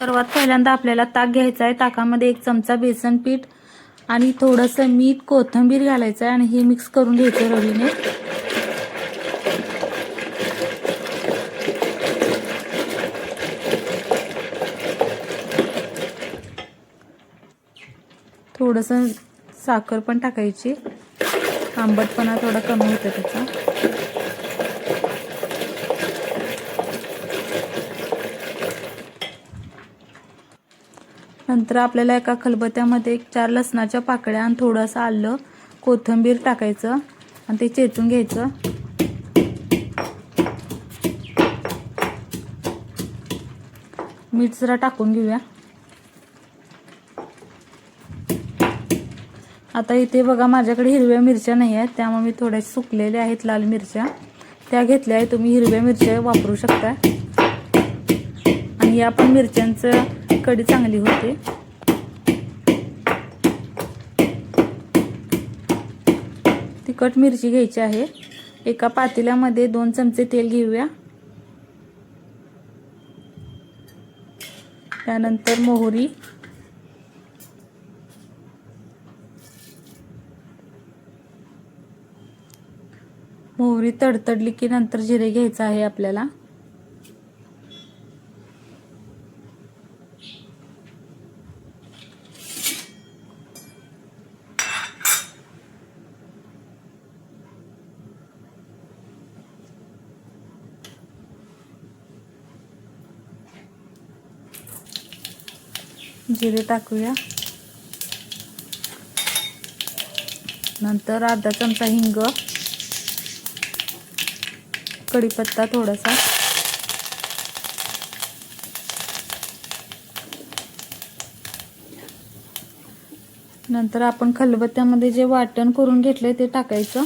सर्वात पहिल्यांदा आपल्याला ताक घ्यायचा आहे. ताकामध्ये एक चमचा बेसन पीठ आणि थोडंसं मीठ कोथिंबीर घालायचं आहे आणि हे मिक्स करून घ्यायचं रवीने. थोडंसं साखर पण टाकायची. आंबटपणा थोडा कमी होतो त्याचा. नंतर आपल्याला एका खलबत्त्यामध्ये एक चार लसणाच्या पाकळ्या आणि थोडंसं आलं कोथिंबीर टाकायचं आणि ते चेचून घ्यायचं. मीठ जरा टाकून घेऊया. आता इथे बघा माझ्याकडे हिरव्या मिरच्या नाही आहेत त्यामुळे मी थोड्या सुकलेल्या आहेत लाल मिरच्या. त्या घेतल्या आहेत तुम्ही हिरव्या मिरच्या वापरू शकता आणि या पण मिरच्यांचं कढी चांगली होते. तिखट मिरची घ्यायची आहे. एका पातेल्यामध्ये दोन चमचे तेल घेऊया. त्यानंतर मोहरी. मोहरी तडतडली की नंतर जिरे घ्यायचं आहे आपल्याला. जिरे टाकूया. नंतर अर्धा चमचा हिंग. कढीपत्ता थोडासा. नंतर आपण खलबत्त्यामध्ये जे वाटण करून घेतलंय ते टाकायचं.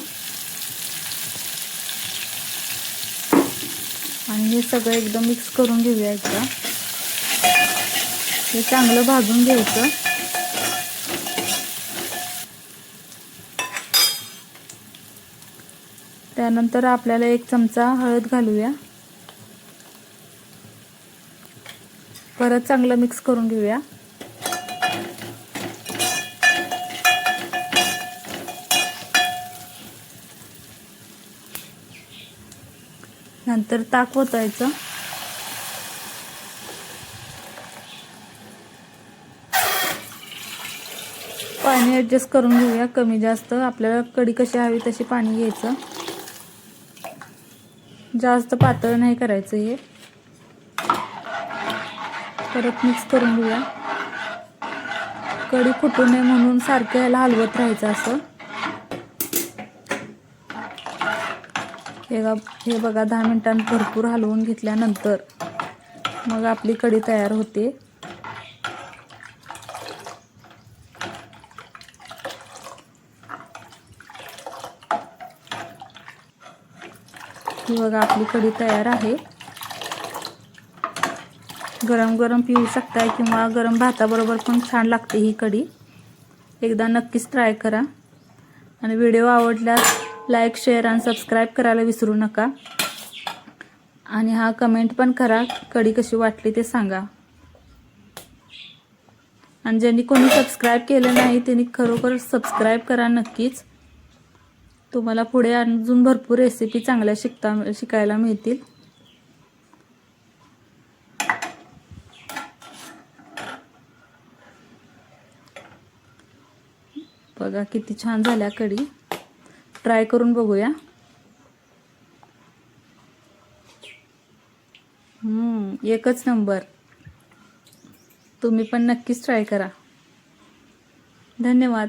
आणि हे सगळं एकदम मिक्स करून घेऊया एकदा. हे चांगलं भाजून घ्यायचं. त्यानंतर आपल्याला एक चमचा हळद घालूया. परत चांगलं मिक्स करून घेऊया. नंतर ताक ओतायचं. पाणी ॲडजस्ट करून घेऊया कमी जास्त. आपल्याला कढी कशी हवी तशी पाणी घ्यायचं. जास्त पातळ नाही करायचं हे. परत मिक्स करून घेऊया. कढी फुटू नये म्हणून सारखं ह्याला हलवत राहायचं असं. हे हे बघा दहा मिनिटांत भरपूर हलवून घेतल्यानंतर मग आपली कढी तयार होते. ही बघा आपली कढी तयार आहे. गरम गरम पिऊ शकताय किंवा गरम भाताबरोबर पण छान लागते ही कढी. एकदा नक्कीच ट्राय करा. आणि व्हिडिओ आवडल्यास लाईक शेअर आणि सबस्क्राईब करायला विसरू नका. आणि हा कमेंट पण करा कढी कशी वाटली ते सांगा. आणि ज्यांनी कोणी सबस्क्राईब केलं नाही त्यांनी खरोखर सबस्क्राईब करा नक्कीच. तुम्हाला पुढे अजून भरपूर रेसिपी चांगल्या शिकता शिकायला मिळतील. बघा किती छान झाल्या कढी. ट्राय करून बघूया. एकच नंबर तुम्ही पण नक्कीच ट्राय करा. धन्यवाद.